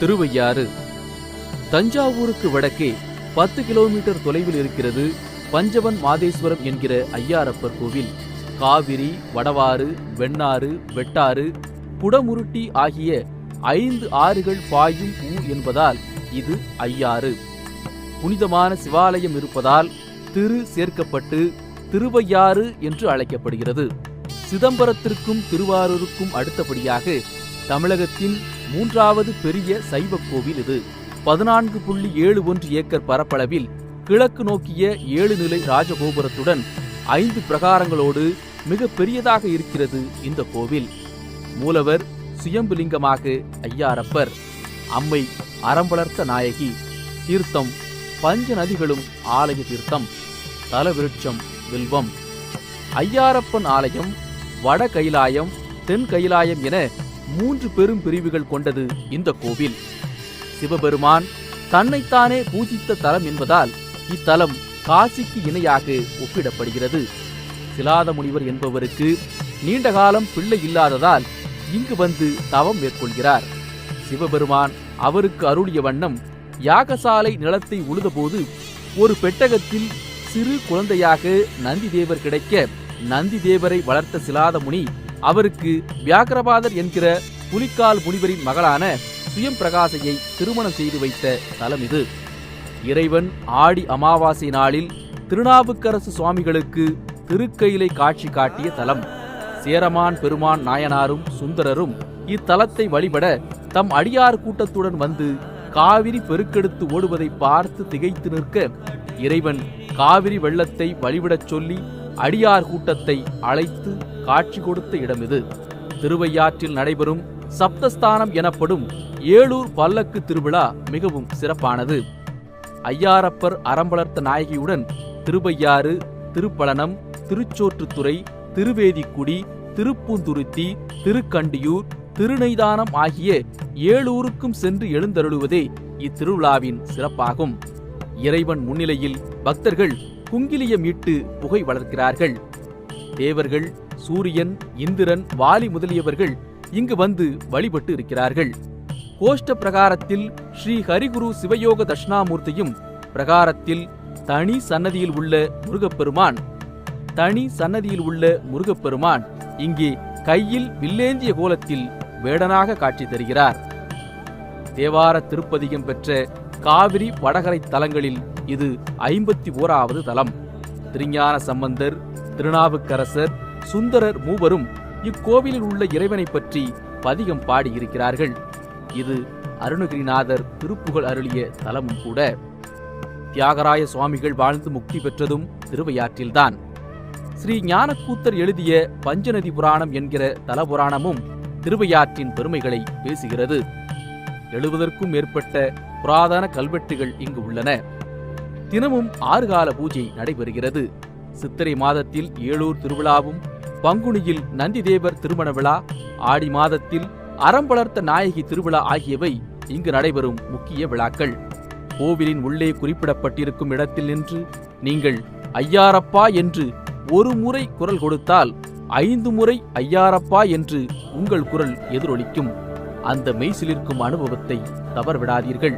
திருவையாறு. தஞ்சாவூருக்கு வடக்கே பத்து கிலோமீட்டர் தொலைவில் இருக்கிறது பஞ்சவன் மாதேஸ்வரம் என்கிற ஐயாரப்பர் கோவில். காவிரி வடவாறு வெண்ணாறு வெட்டாறு குடமுருட்டி ஆகிய ஐந்து ஆறுகள் பாயும் ஊ என்பதால் இது ஐயாறு. புனிதமான சிவாலயம் இருப்பதால் திரு சேர்க்கப்பட்டு திருவையாறு என்று அழைக்கப்படுகிறது. சிதம்பரத்திற்கும் திருவாரூருக்கும் அடுத்தபடியாக தமிழகத்தின் மூன்றாவது பெரிய சைவ கோவில் இது. பதினான்கு புள்ளி ஏழு ஒன்று ஏக்கர் பரப்பளவில் கிழக்கு நோக்கிய ஏழு நிலை ராஜகோபுரத்துடன் ஐந்து பிரகாரங்களோடு மிக பெரியதாக இருக்கிறது இந்த கோவில். மூலவர் சுயம்புலிங்கமாக ஐயாரப்பர். அம்மை அறம்பளர்த்த நாயகி. தீர்த்தம் பஞ்ச நதிகளும் ஆலய தீர்த்தம். தலவிருட்சம் வில்வம். ஐயாரப்பன் ஆலயம் வட கைலாயம் தென் கைலாயம் என மூன்று பெரும் பிரிவுகள் கொண்டது இந்த கோவில். சிவபெருமான் தன்னைத்தானே பூஜித்த தலம் என்பதால் இத்தலம் காசிக்கு இணையாக ஒப்பிடப்படுகிறது. சிலாத முனிவர் என்பவருக்கு நீண்ட காலம் பிள்ளை இல்லாததால் இங்கு வந்து தவம் மேற்கொள்கிறார். சிவபெருமான் அவருக்கு அருளிய வண்ணம் யாகசாலை நிலத்தை உழுதபோது ஒரு பெட்டகத்தில் சிறு குழந்தையாக நந்திதேவர் கிடைக்க நந்திதேவரை வளர்த்த சிலாத முனி அவருக்கு வியாகரபாதர் என்கிற புலிக்கால் முனிவரின் மகளான சுயம் பிரகாசையை திருமணம் செய்து வைத்த தலம் இது. இறைவன் ஆடி அமாவாசை நாளில் திருநாவுக்கரசு சுவாமிகளுக்கு திருக்கையிலை காட்சி காட்டிய தலம். சேரமான் பெருமான் நாயனாரும் சுந்தரரும் இத்தலத்தை வழிபட தம் அடியார் கூட்டத்துடன் வந்து காவிரி பெருக்கெடுத்து ஓடுவதை பார்த்து திகைத்து நிற்க இறைவன் காவிரி வெள்ளத்தை வழிவிடச் சொல்லி அடியார் கூட்டத்தை அழைத்து காட்சி கொடுத்த இடம் இது. திருவையாற்றில் நடைபெறும் சப்தஸ்தானம் எனப்படும் ஏழூர் பல்லக்கு திருவிழா மிகவும் சிறப்பானது. ஐயாரப்பர் அறம்பளர்த்த நாயகியுடன் திருவையாறு திருப்பழனம் திருச்சோற்றுத்துறை திருவேதிக்குடி திருப்பூந்துருத்தி திருக்கண்டியூர் திருநெய்தானம் ஆகிய ஏழூருக்கும் சென்று எழுந்தருளுவதே இத்திருவிழாவின் சிறப்பாகும். இறைவன் முன்னிலையில் பக்தர்கள் குங்கிலியம் இட்டு புகை வளர்க்கிறார்கள். தேவர்கள் சூரியன் இந்திரன் வாலி முதலியவர்கள் இங்கு வந்து வழிபட்டு இருக்கிறார்கள். கோஷ்ட பிரகாரத்தில் ஸ்ரீ ஹரிகுரு சிவயோக தட்சிணாமூர்த்தியும் பிரகாரத்தில் தனி சன்னதியில் உள்ள முருகப்பெருமான் தனி சன்னதியில் உள்ள முருகப்பெருமான் இங்கே கையில் வில்லேந்திய கோலத்தில் வேடனாக காட்சி தருகிறார். தேவார திருப்பதிகம் பெற்ற காவிரி வடகரை தலங்களில் இது ஐம்பத்தி ஓராவது தலம். திருஞான சம்பந்தர் திருநாவுக்கரசர் சுந்தரர் மூவரும் இக்கோவிலில் உள்ள இறைவனை பற்றி பதிகம் பாடியிருக்கிறார்கள். இது அருணகிரிநாதர் திருப்புகழ் அருளிய தலமும் கூட. தியாகராய சுவாமிகள் வாழ்ந்து முக்தி பெற்றதும் திருவையாற்றில்தான். ஸ்ரீ ஞானக்கூத்தர் எழுதிய பஞ்சநதி புராணம் என்கிற தலபுராணமும் திருவையாற்றின் பெருமைகளை பேசுகிறது. எழுபதற்கும் மேற்பட்ட புராதன கல்வெட்டுகள் இங்கு உள்ளன. தினமும் ஆறு கால பூஜை நடைபெறுகிறது. சித்திரை மாதத்தில் ஏழூர் திருவிழாவும் பங்குனியில் நந்திதேவர் திருமண விழா ஆடி மாதத்தில் அறம் வளர்த்த நாயகி திருவிழா ஆகியவை இங்கு நடைபெறும் முக்கிய விழாக்கள். கோவிலின் உள்ளே குறிப்பிடப்பட்டிருக்கும் இடத்தில் நின்று நீங்கள் ஐயாரப்பா என்று ஒரு முறை குரல் கொடுத்தால் ஐந்து முறை ஐயாரப்பா என்று உங்கள் குரல் எதிரொலிக்கும். அந்த மெய்சிலிருக்கும் அனுபவத்தை தவறவிடாதீர்கள்.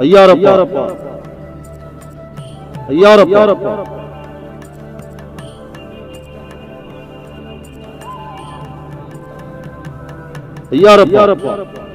ஐயாரப்பா. ஐயாரப்பா. ஐயாரப்பா. ஐயாரப்பா.